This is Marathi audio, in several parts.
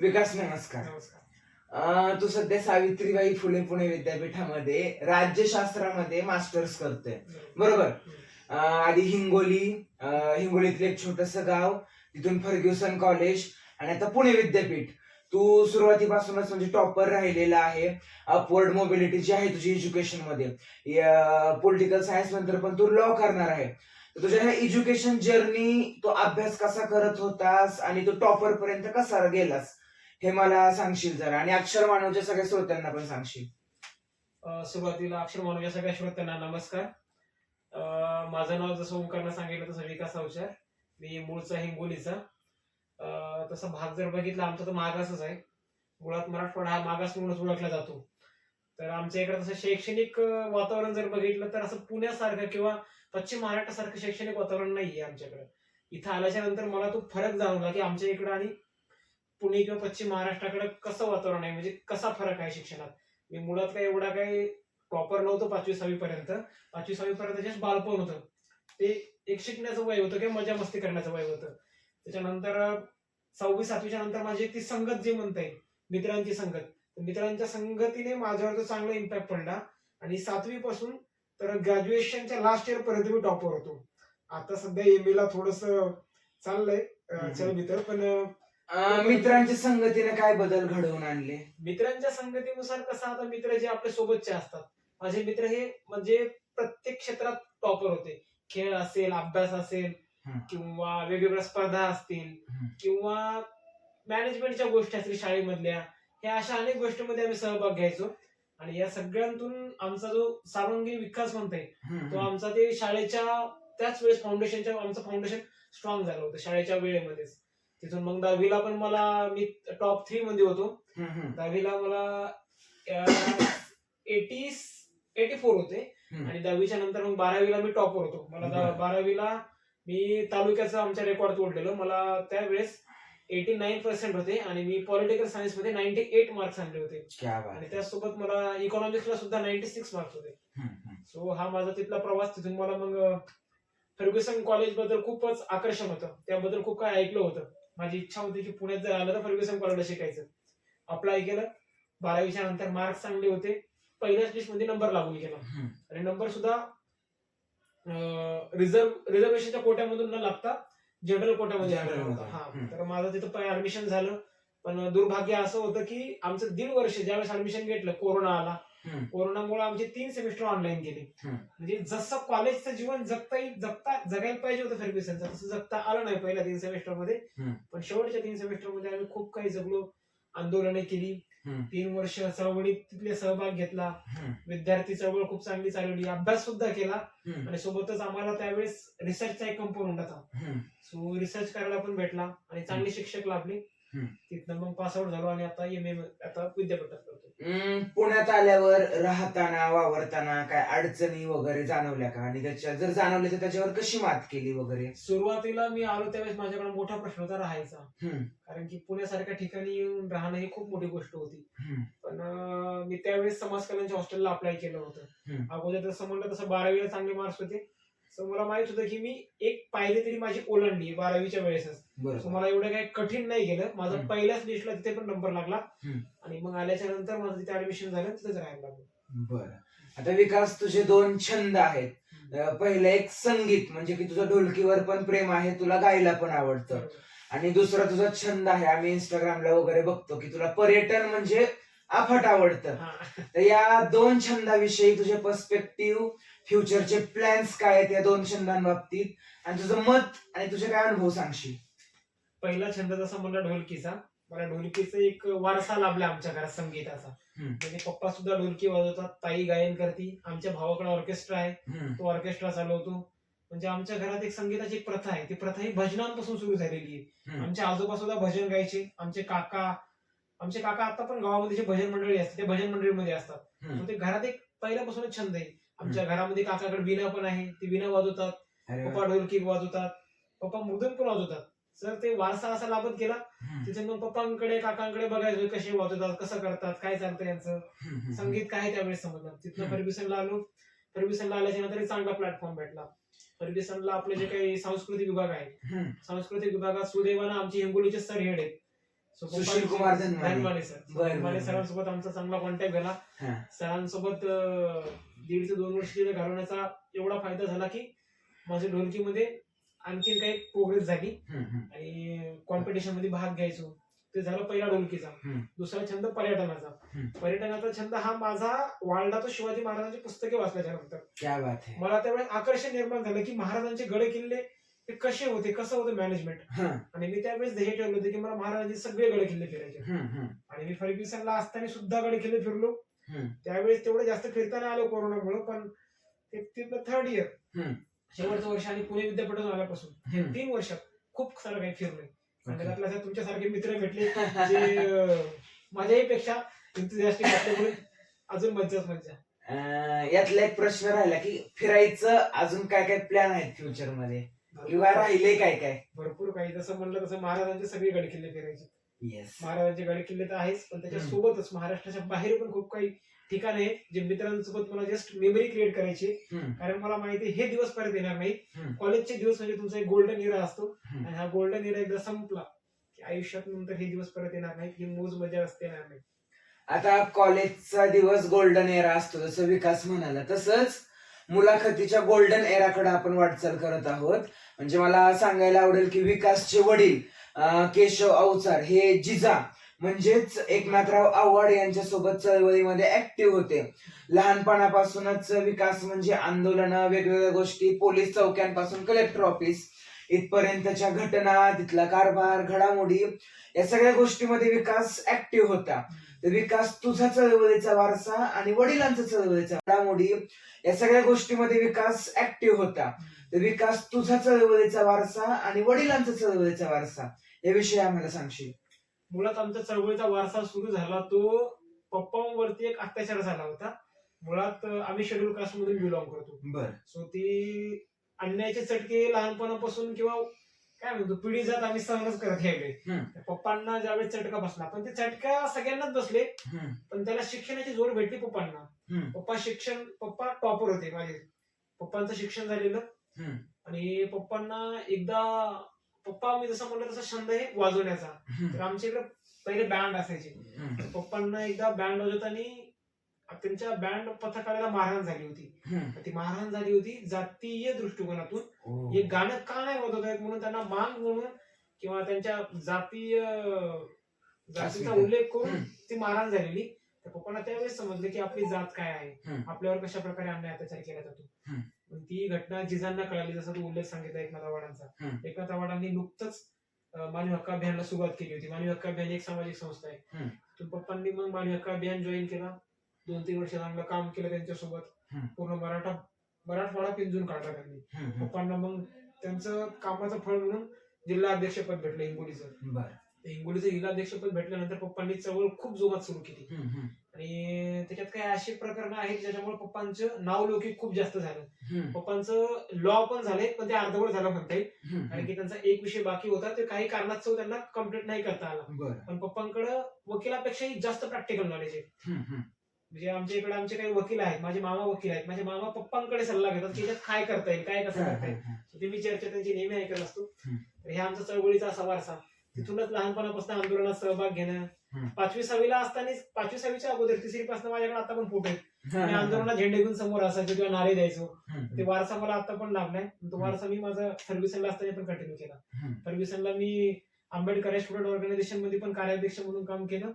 विकास नमस्कार. तू सध्या सावित्रीबाई फुले पुणे विद्यापीठामध्ये राज्यशास्त्रामध्ये मास्टर्स करतोय. बरोबर? आधी हिंगोली हिंगोलीतलं एक छोटस गाव तिथून फर्ग्युसन कॉलेज आणि आता पुणे विद्यापीठ. तू सुरुवातीपासूनच म्हणजे टॉपर राहिलेला आहे. अपवर्ड मोबिलिटी जी आहे तुझी एज्युकेशनमध्ये. पॉलिटिकल सायन्स नंतर पण तू लॉ करणार आहे. तर तुझ्या ह्या एज्युकेशन जर्नी तो अभ्यास कसा करत होतास आणि तू टॉपर पर्यंत कसा गेलास? हे मला सांगशील जरा. आणि अक्षर मानवच्या सगळ्या श्रोत्यांना पण सांगशील. अ, सुरुवातीला अक्षर मानूच्या सगळ्या श्रोत्यांना नमस्कार. अ, माझं नाव जसं ओंकारनं सांगितलं तसं विकास अवचार. मी मूळचा हिंगोलीचा. अ, तसा भाग जर बघितला आमचा तर मागासच आहे. मुळात मराठवाडा हा मागास म्हणूनच ओळखला जातो. तर आमच्या इकडे तसं शैक्षणिक अ, वातावरण जर बघितलं तर असं पुण्यासारखं किंवा पश्चिम महाराष्ट्रासारखं शैक्षणिक वातावरण नाही आहे आमच्याकडे. इथं आल्याच्यानंतर मला तो फरक जाणवला की आमच्या इकडं आणि पुणे किंवा पश्चिम महाराष्ट्राकडे कसं वातावरण आहे? म्हणजे कसा फरक आहे शिक्षणात? मी मुळात काही एवढा काही प्रॉपर नव्हतं पाचवी सहावी पर्यंत. पाचवी सहावी पर्यंत जस्ट बालपण होतं. ते एक शिकण्याचं वय होतं किंवा मजा मस्ती करण्याचं वय होतं. त्याच्यानंतर सहावी सातवीच्या नंतर माझी ती संगत जी म्हणता येईल मित्रांची संगत. तर मित्रांच्या संगतीने माझ्यावर तो चांगला इम्पॅक्ट पडला. आणि सातवी पासून तर ग्रॅज्युएशनच्या लास्ट इयर पर्यंत मी टॉपर होतो. आता सध्या एम ला थोडस चाललंय. चल मित्र पण अं, मित्रांच्या संगतीने काय बदल घडवून आणले? मित्रांच्या संगतीनुसार कसं आता मित्र जे आपल्या सोबतचे असतात. माझे मित्र हे म्हणजे प्रत्येक क्षेत्रात टॉपर होते. खेळ असेल अभ्यास असेल हम्म. किंवा वेगवेगळ्या स्पर्धा असतील हम्म. किंवा मॅनेजमेंटच्या गोष्टी असतील शाळेमधल्या ह्या अशा अनेक गोष्टींमध्ये आम्ही सहभाग घ्यायचो. आणि या सगळ्यांतून आमचा जो सर्वांगीण विकास म्हणता येईल हम्म, तो आमचा ते शाळेच्या त्याच वेळेस फाउंडेशनच्या आमचं फाउंडेशन स्ट्रॉंग झालं होतं शाळेच्या वेळेमध्येच. तिथून मग दहावीला पण मला मी टॉप थ्री मध्ये होतो. दहावीला मला एटी एटी फोर होते. आणि दहावीच्या नंतर मग बारावीला मी टॉपर होतो. मला. बारावीला मी तालुक्याचं आमच्या रेकॉर्ड तोडलेलं. मला त्यावेळेस एटी नाईन पर्सेंट होते आणि मी पॉलिटिकल सायन्समध्ये नाईन्टी एट मार्क्स आणले होते. आणि त्यासोबत मला इकॉनॉमिक्सला सुद्धा नाईन्टी सिक्स मार्क्स होते. सो हा माझा तिथला प्रवास. तिथून मला मग फर्ग्युसन कॉलेजबद्दल खूपच आकर्षण होतं. त्याबद्दल खूप काय ऐकलं होतं. माझी इच्छा होती की पुण्यात जर आलं तर फर्ग्युसन कॉलेजला शिकायचं अप्लाय केलं बारावीच्या नंतर मार्क्स चांगले होते पहिल्याच लिस्टमध्ये नंबर लागून गेला. आणि नंबर सुद्धा रिझर्व रिझर्वेशनच्या कोट्यामधून न लागता जनरल कोट्यामध्ये होता. हा. तर माझं तिथं ऍडमिशन झालं पण दुर्भाग्य असं होतं की आमचं दीड वर्ष ज्यावेळेस ऍडमिशन घेतलं कोरोना आला. कोरोनामुळे आमचे तीन सेमिस्टर ऑनलाईन गेले. म्हणजे जसं कॉलेजचं जीवन जगता जगता जगायला पाहिजे होतं फर्ग्युसनचं तसं जगता आलं नाही पहिल्या तीन सेमिस्टरमध्ये. पण शेवटच्या तीन सेमिस्टरमध्ये आम्ही खूप काही जगलो आंदोलने केली. तीन वर्ष चळवळीत तिथले सहभाग घेतला. विद्यार्थी चळवळ खूप चांगली चालवली. अभ्यास सुद्धा केला. आणि सोबतच आम्हाला त्यावेळेस रिसर्चचा एक कंपोनंट होता. सो रिसर्च करायला पण भेटला आणि चांगले शिक्षक लाभले. तिथनं मग पास आउट झालो आणि आता एम ए आता विद्यापीठात करतो हम्म, पुण्यात आल्यावर राहताना वावरताना काय अडचणी वगैरे जाणवल्या का? आणि त्याच्या जर जाणवल्या तर त्याच्यावर कशी मात केली वगैरे? सुरुवातीला मी आलो त्यावेळेस माझ्याकडे मोठा प्रश्न होता राहायचा. हम्म, कारण की पुण्यासारख्या ठिकाणी येऊन राहणं ही खूप मोठी गोष्ट होती. हम्म, पण अं, मी त्यावेळेस समाज कल्याणच्या हॉस्टेलला अप्लाय केलं होतं. हम्म. अगोदर तसं म्हणलं तसं बारावीला चांगले मार्क्स होते. सो मला माहीत होतं की मी एक पाहिली तरी माझी ओलांडली बारावीच्या वेळेसच. सो बरोबर मला एवढं काही कठीण नाही गेलं. माझा हम्म. पहिल्याच लिस्टला तिथे पण नंबर लागला. हम्म. आणि मग आल्याच्यानंतर माझं तिथे ऍडमिशन झालं तिथेच राहायला लागलो. बरं. आता विकास तुझे दोन छंद आहेत. अं, पहिलं एक संगीत म्हणजे की तुझं ढोलकीवर पण प्रेम आहे तुला गायला पण आवडतं. आणि दुसरा तुझा छंद आहे आम्ही इंस्टाग्रामला वगैरे बघतो की तुला पर्यटन म्हणजे अफाट आवडतं. तर या दोन छंदाविषयी तुझे पर्स्पेक्टिव्ह फ्युचरचे प्लॅन्स काय आहेत या दोन छंदांबाबतीत? आणि तुझं मत आणि तुझे काय अनुभव सांगशील? पहिला छंद जसा म्हणला ढोलकीचा मला ढोलकीचा एक वारसा लाभला आमच्या घरात संगीताचा. म्हणजे पप्पा सुद्धा ढोलकी वाजवतात ताई गायन करते. आमच्या भावाकडे ऑर्केस्ट्रा आहे. तो ऑर्केस्ट्रा चालवतो. म्हणजे आमच्या घरात एक संगीताची एक प्रथा आहे. ती प्रथा ही भजनांपासून सुरू झालेली आहे. हम्म. आमचे आजोबा सुद्धा भजन गायचे. आमचे काका आमचे काका आता पण गावामध्ये जे भजन मंडळी असते ते भजन मंडळीमध्ये असतात. मग ते घरात एक पहिल्यापासूनच छंद आहे. आमच्या घरामध्ये काकाकडे विणा पण आहे ती विणा वाजवतात. पप्पा ढोलकी वाजवतात. पप्पा मृदंग पण वाजवतात. सर ते वारसा असा लाभत गेला मग पप्पांकडे काकांकडे बघायचो कसे वाजवतात कसं करतात काय चालतं यांचं. संगीत काय त्यावेळेस समजलं. तिथनं. फर्ग्युसनला आलो. फर्ग्युसनला आल्याच्यानंतर चांगला प्लॅटफॉर्म भेटला. फर्ग्युसनला आपले जे काही सांस्कृतिक विभाग आहे सांस्कृतिक विभागात सुदैवानं आमचे हिंगोलीचे सर हेड आहेत. सुशील कुमार धनमाने. सर बरं, बरं, धनमाने बरं. सरांसोबत आमचा चांगला कॉन्टॅक्ट झाला हा. सरांसोबत अं, दीड ते दोन वर्ष तिथे घालवण्याचा एवढा फायदा झाला की माझ्या ढोलकीमध्ये आणखीन काही प्रोग्रेस झाली हम्म, हम्म. आणि कॉम्पिटिशनमध्ये भाग घ्यायचो ते झालं पहिला ढोलकीचा हम्म. दुसरा छंद पर्यटनाचा हम्म. पर्यटनाचा छंद हा माझा वाळला तो शिवाजी महाराजांची पुस्तके वाचल्याच्या नंतर क्या बात है मला त्यावेळेस आकर्षण निर्माण झालं की महाराजांचे गड किल्ले ते कसे होते कसं होतं मॅनेजमेंट हा. आणि मी त्यावेळेस ध्येय ठेवलं होतं की मला महाराजांचे सगळे गड किल्ले फिरायचे. आणि मी फर्ग्युसनला असताना सुद्धा गड किल्ले फिरलो. त्यावेळेस तेवढं जास्त फिरताना आलो कोरोनामुळे पण ते तिथलं थर्ड इयर हम्म. शेवटचं वर्ष आणि पुणे विद्यापीठातून आल्यापासून. तीन वर्षात खूप सारं काही फिरलोय आणि Okay. त्यातल्या त्यात तुमच्यासारखे मित्र भेटले जे अं, माझ्याही पेक्षा enthusiastic अजून मज्जाच मज्जा अं, यातला एक प्रश्न राहिला की फिरायचं अजून काय काय प्लॅन आहेत फ्युचरमध्ये किंवा राहिले काय काय? भरपूर काही. जसं म्हणलं तसं महाराजांचे सगळे गड किल्ले फिरायचे. येस महाराजांचे गड किल्ले तर आहेच पण त्याच्या सोबतच महाराष्ट्राच्या बाहेर पण खूप काही ठिकाण आहेत जे मित्रांसोबत मला जस्ट मेमरी क्रिएट करायची कारण मला माहिती आहे, हे दिवस परत येणार नाही. कॉलेजचे दिवस म्हणजे तुमचा एक गोल्डन इरा असतो. आणि हा गोल्डन इरा एकदा संपला की आयुष्यात नंतर हे दिवस परत येणार नाही ही मोज मजा असते येणार नाही आता कॉलेजचा दिवस गोल्डन एरा असतो जसं विकास म्हणाला तसंच मुलाखतीच्या गोल्डन एराकडे आपण वाटचाल करत आहोत. म्हणजे मला सांगायला आवडेल की विकासचे वडील केशव अवचार हे जिजा म्हणजेच एकनाथराव आव्हाड यांच्या सोबत चळवळीमध्ये ऍक्टिव्ह होते. लहानपणापासूनच विकास म्हणजे आंदोलन वेगवेगळ्या गोष्टी पोलीस चौक्यांपासून कलेक्टर ऑफिस इथपर्यंतच्या घटना तिथला कारभार घडामोडी या सगळ्या गोष्टीमध्ये विकास ऍक्टिव्ह होता. विकास तुझा चळवळीचा वारसा आणि वडिलांचा चळवळीचा घडामोडी या सगळ्या गोष्टीमध्ये विकास ऍक्टिव्ह होता. तर विकास तुझा चळवळीचा वारसा आणि वडिलांचा चळवळीचा वारसा. याविषयी आम्हाला सांगशील. मुळात आमच्या चळवळीचा वारसा सुरू झाला तो पप्पांवरती एक अत्याचार झाला होता. मुळात आम्ही शेड्यूल कास्ट मधून बिलॉंग करतो. बर. सो ती अन्यायाचे चटके लहानपणापासून किंवा काय म्हणतो पिढी जात आम्ही सहनच करत हम्म. पप्पांना ज्यावेळेस चटका बसला पण ते चटका सगळ्यांनाच बसले. पण त्याला शिक्षणाची जोड भेटली पप्पांना. पप्पा शिक्षण पप्पा टॉपर होते माझे. पप्पांचं शिक्षण झालेलं. हम्म. आणि पप्पांना एकदा पप्पा मी जसं म्हणलं तसं छंद आहे वाजवण्याचा. तर आमच्या इकडे पहिले बँड असायचे. पप्पांना एकदा बँड वाजवताना त्यांच्या बँड पथकाला मारहाण झाली होती. ती मारहाण झाली होती जातीय दृष्टिकोनातून. एक गाणं का नाही वाजवत आहेत म्हणून त्यांना मांग म्हणून किंवा त्यांच्या जातीय जातीचा. उल्लेख करून. ती मारहाण झालेली. तर पप्पांना त्यावेळेस समजले की आपली जात काय आहे. आपल्यावर कशा प्रकारे अन्याय अत्याचार केला जातो. ती घटना जिजांना कळाली जसं तू उल्लेख सांगितला एकनाथ आव्हाडांचा. एकनाथ आव्हाडांनी नुकतंच मानवी हक्क अभियानला सुरुवात केली होती. मानवी हक्क अभियान एक सामाजिक संस्था आहे. तर पप्पांनी मग मानवी हक्क अभियान जॉईन केला. दोन तीन वर्ष चांगलं काम केलं त्यांच्यासोबत. हम्म. पूर्ण मराठा मराठवाडा पिंजून काढला त्यांनी. पप्पांना मग त्यांचं कामाचं फळ म्हणून जिल्हा अध्यक्षपद भेटलं हिंगोलीचं. बर. हिंगोलीचं जिल्हा अध्यक्षपद भेटल्यानंतर पप्पांनी चळवळ खूप जोरात सुरू केली. आणि त्याच्यात काही अशी प्रकरणं आहेत ज्याच्यामुळे पप्पांचं नावलौकिक खूप जास्त झालं. पप्पांचं लॉ पण झाले पण ते अर्धवट झालं म्हणता येईल. कारण की त्यांचा एक विषय बाकी होता ते काही कारणास्तव त्यांना कंप्लीट नाही करता आला. बर. पण पप्पांकडे वकिलापेक्षाही जास्त प्रॅक्टिकल नॉलेज आहे. म्हणजे आमच्या इकडे आमचे काही वकील आहेत माझे मामा वकील आहेत माझे मामा पप्पांकडे सल्ला घेतात की याच्यात काय करता येईल काय कसं करता येईल. ती मी चर्चा त्यांची नेहमी ऐकत असतो. हे आमचा चळवळीचा असा वारसा तिथूनच लहानपणापासून आंदोलनात सहभाग घेणं. पाचवी सहावीला असताना पाचवी सहावीच्या अगोदर तिसरी पासून माझ्याकडे आता पण फोटो आहेत मी आंदोलनात झेंडे घेऊन समोर असायचो किंवा नारे द्यायचो. ते वारसा मला आता पण लागलाय. तो वारसा मी माझा फर्ग्युसनला असताना पण कंटिन्यू केला. फर्ग्युसनला मी आंबेडकर स्टुडंट ऑर्गनायझेशनमध्ये पण कार्याध्यक्ष म्हणून काम केलं.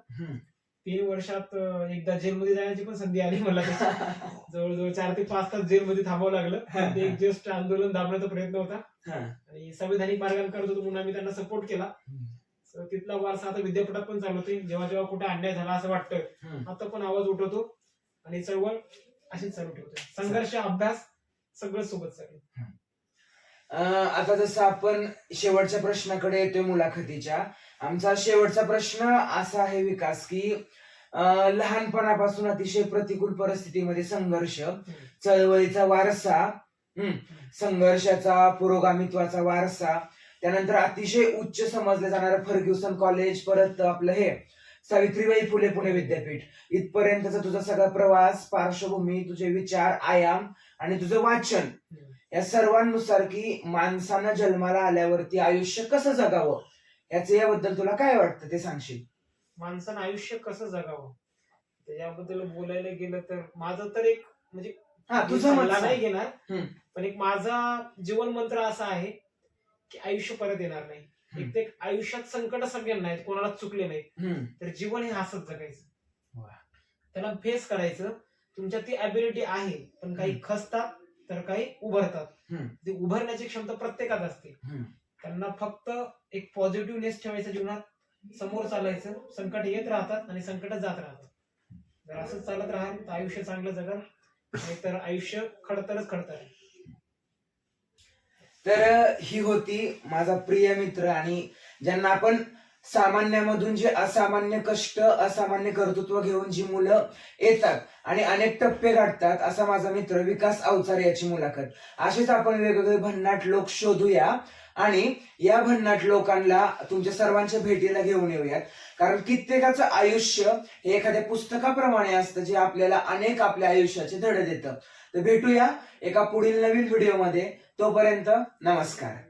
तीन वर्षात एकदा जेलमध्ये जाण्याची पण संधी आली मला. जवळजवळ चार ते पाच तास जेलमध्ये थांबावं लागलं. ते एक जस्ट आंदोलन दाबण्याचा प्रयत्न होता. आणि संविधानिक मार्गाने करत होतो म्हणून आम्ही त्यांना सपोर्ट केला. तिथला वारसा आता विद्यापीठात पण चालवतोय जेव्हा जेव्हा कुठे अन्याय झाला असं वाटतं आता पण आवाज उठवतो. आणि चळवळ अशीच चालू ठेवतोय. संघर्ष अभ्यास सगळं सोबत चालेल. अं, आता जसं आपण शेवटच्या प्रश्नाकडे येतोय मुलाखतीच्या आमचा शेवटचा प्रश्न असा आहे विकास की लहानपणापासून अतिशय प्रतिकूल परिस्थितीमध्ये संघर्ष चळवळीचा वारसा हम्म, संघर्षाचा पुरोगामित्वाचा वारसा त्यानंतर अतिशय उच्च समजलं जाणारं फर्ग्युसन कॉलेज परत आपलं हे सावित्रीबाई फुले पुणे विद्यापीठ. इथपर्यंतचा तुझा सगळा प्रवास पार्श्वभूमी तुझे विचार आयाम आणि तुझं वाचन या सर्वांनुसार की माणसानं जन्माला आल्यावरती आयुष्य कसं जगावं याचं याबद्दल तुला काय वाटतं ते सांगशील माणसानं आयुष्य कसं जगावं त्याच्याबद्दल बोलायला गेलं तर माझं तर एक म्हणजे हा तुझं मत सल्ला नाही सांग. घेणार हम्म. पण एक माझा जीवन मंत्र असा आहे की आयुष्य परत येणार नाही हम्म. एक ते आयुष्यात संकट सगळ्यांना आहेत कोणाला चुकले नाहीत हम्म, तर जीवन हे हसत जगायचं. त्याला फेस करायचं तुमच्यात ती अबिलिटी आहे पण काही हम्म. खचतात तर काही उभरतात. ती उभरण्याची क्षमता प्रत्येकात असते. त्यांना फक्त एक पॉझिटिव्हनेस ठेवायचं जीवनात समोर चालायचं संकट येत राहतात आणि संकट जात राहतात जर असंच चालत राहाल तर आयुष्य चांगलं जगाल नाहीतर आयुष्य खडतरच खडतर तर ही होती माझा प्रिय मित्र आणि ज्यांना आपण सामान्यामधून जे असामान्य कष्ट असामान्य कर्तृत्व घेऊन जी मुलं येतात आणि अनेक टप्पे गाठतात असा माझा मित्र विकास अवचार याची मुलाखत. असेच आपण वेगवेगळे भन्नाट लोक शोधूया आणि या भन्नाट लोकांना तुमच्या सर्वांच्या भेटीला घेऊन येऊयात. कारण कित्येकाचं आयुष्य हे एखाद्या पुस्तकाप्रमाणे असतं जे आपल्याला अनेक आपल्या आयुष्याचे धडे देतं. तर भेटूया एका पुढील नवीन व्हिडिओमध्ये. तोपर्यंत नमस्कार.